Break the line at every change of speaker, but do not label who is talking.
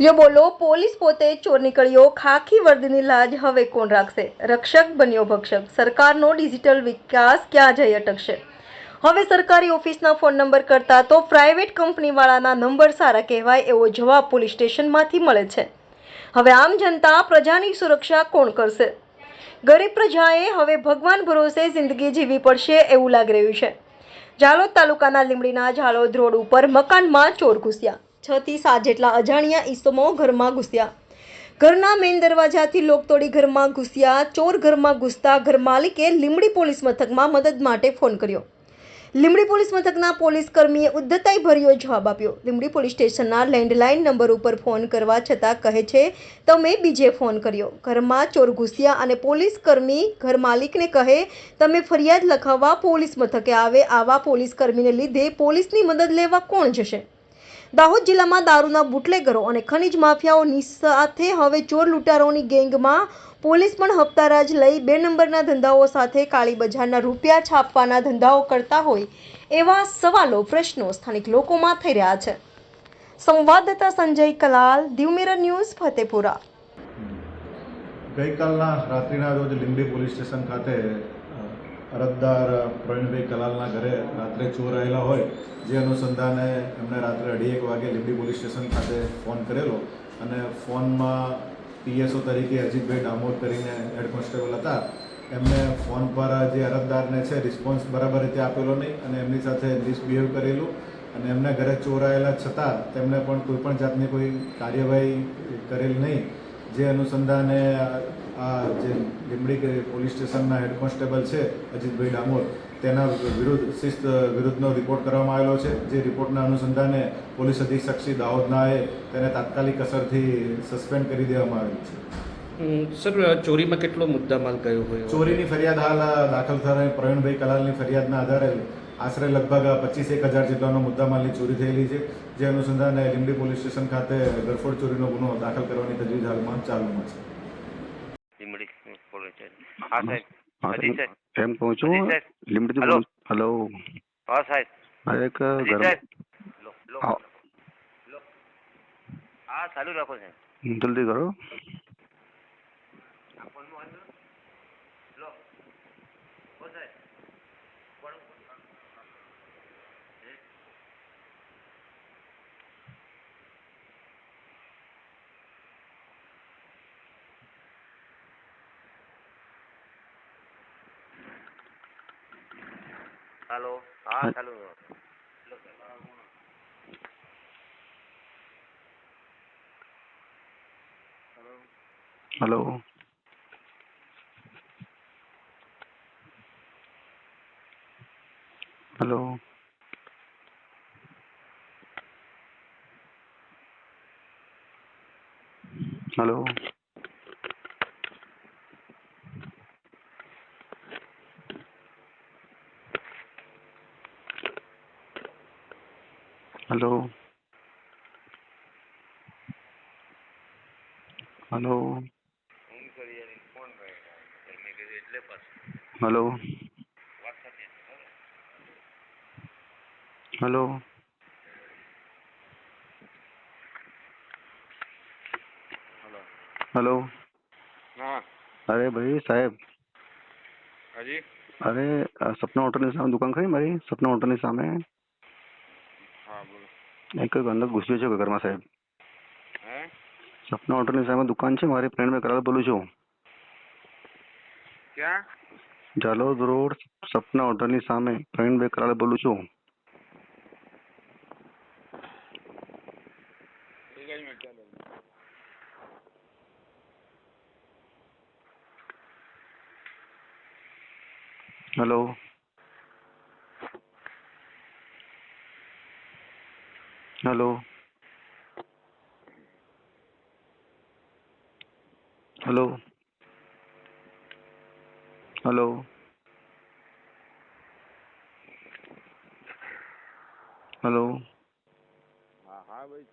લ્યો બોલો, પોલીસ પોતે ચોર નીકળ્યો, ખાખી વર્દીની લાજ હવે કોણ રાખશે? રક્ષક બન્યો ભક્ષક. સરકારનો ડિજિટલ વિકાસ ક્યાં જઈ અટકશે? હવે સરકારી ઓફિસના ફોન નંબર કરતાં તો પ્રાઇવેટ કંપનીવાળાના નંબર સારા કહેવાય એવો જવાબ પોલીસ સ્ટેશનમાંથી મળે છે. હવે આમ જનતા પ્રજાની સુરક્ષા કોણ કરશે? ગરીબ પ્રજાએ હવે ભગવાન ભરોસે જિંદગી જીવવી પડશે એવું લાગી રહ્યું છે. ઝાલોદ તાલુકાના લીમડીના ઝાલોદ રોડ ઉપર મકાનમાં ચોર ઘૂસ્યા. છ થી સાત જેટલા અજાણ્યા ઈસમો ઘરમાં ઘૂસ્યા. ઘરના મેઇન દરવાજાથી લોક તોડી ઘરમાં ઘૂસ્યા, ચોર ઘરમાં ઘૂસતા, ઘર માલિકે લીમડી પોલીસ મથકમાં મદદ માટે ફોન કર્યો. લીમડી પોલીસ મથકના પોલીસ કર્મીએ ઉદ્ધતાઈ ભર્યો જવાબ આપ્યો. લીમડી પોલીસ સ્ટેશનના લેન્ડલાઇન નંબર ઉપર ફોન કરવા છતાં કહે છે, તમે બીજે ફોન કર્યો. ઘરમાં ચોર ઘૂસ્યા અને પોલીસ કર્મી ઘર માલિકને કહે, તમે ફરિયાદ લખાવવા પોલીસ મથકે આવે, આવા પોલીસ કર્મીને લીધે પોલીસની મદદ લેવા કોણ જશે? દાહોદ જિલ્લામાં દારૂના બુટલેગરો અને ખનીજ માફિયાઓની સાથે હવે ચોર લૂંટારોની ગેંગમાં પોલીસ પણ હપ્તારાજ લઈ બે નંબરના ધંધાઓ સાથે કાળી બજારના રૂપિયા છાપવાના ધંધાઓ કરતા હોય એવા સવાલો, પ્રશ્નો સ્થાનિક લોકોમાં થઈ રહ્યા છે. સંવાદદાતા સંજય કલાલ દિવમેરા ન્યૂઝ, ફતેપુરા.
ગઈકાલના રાત્રિના રોજ લીંબડી પોલીસ સ્ટેશન ખાતે અરજદાર પ્રવીણભાઈ કલાલના ઘરે રાત્રે ચોર આવેલા હોય, જે અનુસંધાને એમણે રાત્રે અઢી એક વાગે લીંબડી પોલીસ સ્ટેશન ખાતે ફોન કરેલો અને ફોનમાં પીએસઓ તરીકે અજીતભાઈ ડામોર કરીને હેડ કોન્સ્ટેબલ હતા. એમને ફોન પર જે અરજદારને છે, રિસ્પોન્સ બરાબર રીતે આપેલો નહીં અને એમની સાથે ડિસબિહેવ કરેલું અને એમના ઘરે ચોરાયેલા છતાં તેમણે પણ કોઈ પણ જાતની કોઈ કાર્યવાહી કરેલ નહીં. જે અનુસંધાને આ જે લીંબડી પોલીસ સ્ટેશનના હેડ કોન્સ્ટેબલ છે અજીતભાઈ ડામોર તેના વિરુદ્ધ શિસ્ત વિરુદ્ધનો રિપોર્ટ કરવામાં આવેલો છે. જે રિપોર્ટના અનુસંધાને પોલીસ અધિક્ષક શ્રી દાહોદનાએ તેને તાત્કાલિક અસરથી સસ્પેન્ડ કરી દેવામાં આવેલ છે.
સર ચોરીમાં કેટલો મુદ્દામાલ ગયો હોય?
ચોરીની ફરિયાદ હાલ દાખલ થનાર પ્રવીણભાઈ કલાલની ફરિયાદના આધારે આશરે લગભગ પચીસ એક હજાર જેટલાનો મુદ્દામાલની ચોરી થયેલી છે. જે અનુસંધાને લીંબડી પોલીસ સ્ટેશન ખાતે ગરફોડ ચોરીનો ગુનો દાખલ કરવાની તજવીજ હાલમાં ચાલુમાં છે.
લીમડી
એમ કહું છું
સાહેબ. હલો. હા સાહેબ.
એક
હા. ચાલુ રાખો સાહેબ.
જલ્દી કરો.
લો સાહેબ. હાલો હા
હા.
ચાલુ લો
hello hello hello hello hello
ઊંઘ કરી યાર ફોન કર્યો મેં કીધું એટલે પાછું
હલો
વાત થતી હતી બરાબર?
હલો
હલો
એક અંદર ઘૂસ્યો છે ઘરમાં સાહેબ
હે
સપના હોટલની સામે દુકાન છે મારી ફ્રેન્ડ મેં કરાર બોલું છું
ક્યાં
જાલોદ રોડ સપના હોટલની સામે પ્રવીણભાઈ કરાર બોલું છું
એક જ મિનિટ ચાલો
hello hello. Hello. Hello. Hello.
હા હા ભાઈ